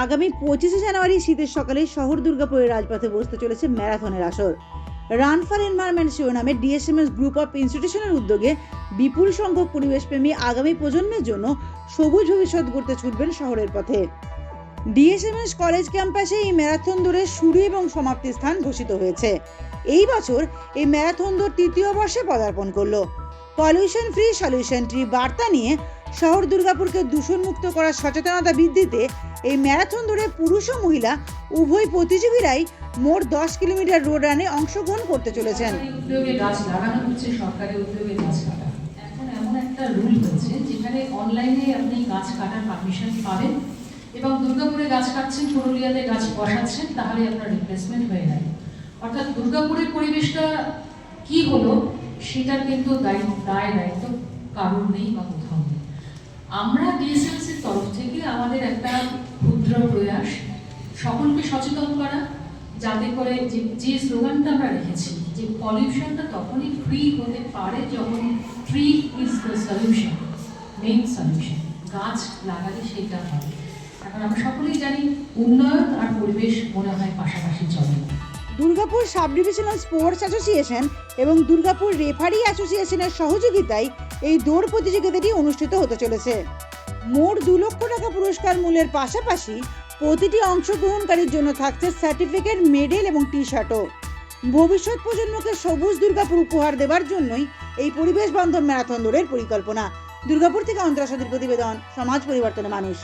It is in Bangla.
আগামী পঁচিশে জানুয়ারি শীতের সকালে শহর দুর্গাপুরের রাজপথে বসতে চলেছে ম্যারাথনের আসর। রান ফর এনভায়রনমেন্ট শিরোনামে ডিএসএমএস গ্রুপ অফ ইনস্টিটিউশনের উদ্যোগে বিপুল সংখ্যক পরিবেশপ্রেমী আগামী প্রজন্মের জন্য সবুজ ভবিষ্যৎ গড়তে ছুটবেন শহরের পথে। ডিএসএমএস কলেজ ক্যাম্পাসে এই ম্যারাথন দৌড়ের শুরু এবং সমাপ্তি স্থান ঘোষিত হয়েছে। এই বছর এই ম্যারাথন দৌড় তৃতীয় বর্ষে পদার্পণ করল। পলিউশন ফ্রি সলিউশন ট্রি বার্তা নিয়ে শহর দুর্গাপুরকে দূষণমুক্ত করার সচেতনতা বৃদ্ধিতে এই ম্যারাথন দৌড়ে পুরুষ ও মহিলা উভয় প্রতিযোগীরাই মোট দশ কিলোমিটার রোড রানে অংশগ্রহণ করতে চলেছেন। এবং দুর্গাপুরে গাছ কাটছেন, পুরুলিয়াতে গাছ বসাচ্ছেন, তাহলে আপনার রিপ্লেসমেন্ট হয়ে যায়। অর্থাৎ দুর্গাপুরের পরিবেশটা কি হলো, সেটার কিন্তু দায়িত্ব দায় দায়িত্ব কারোর নেই বা কোথাও আমরা ডিএসএলসির তরফ থেকে আমাদের একটা ক্ষুদ্র প্রয়াস, সকলকে সচেতন করা, যাতে করে যে যে স্লোগানটা আমরা রেখেছি, যে পলিউশনটা তখনই ফ্রি হতে পারে যখন tree is the solution main solution গাছ লাগালে সেটা হয় এখন আমরা সকলেই জানি উন্নয়ন আর পরিবেশ মনে হয় পাশাপাশি চলে। Durgapur sub divisional sports association এবং দুর্গাপুর রেফারি অ্যাসোসিয়েশনের সহযোগিতায় এই দৌড় প্রতিযোগিতাটি অনুষ্ঠিত হতে চলেছে। মোট দু লক্ষ টাকা পুরস্কার মূল্যের পাশাপাশি প্রতিটি অংশগ্রহণকারীর জন্য থাকছে সার্টিফিকেট, মেডেল এবং টি শার্টও ভবিষ্যৎ প্রজন্মকে সবুজ দুর্গাপুর উপহার দেওয়ার জন্যই এই পরিবেশ বান্ধব ম্যারাথন দৌড়ের পরিকল্পনা। দুর্গাপুর থেকে অন্তরাসাদীর প্রতিবেদন, সমাজ পরিবর্তনে মানুষ।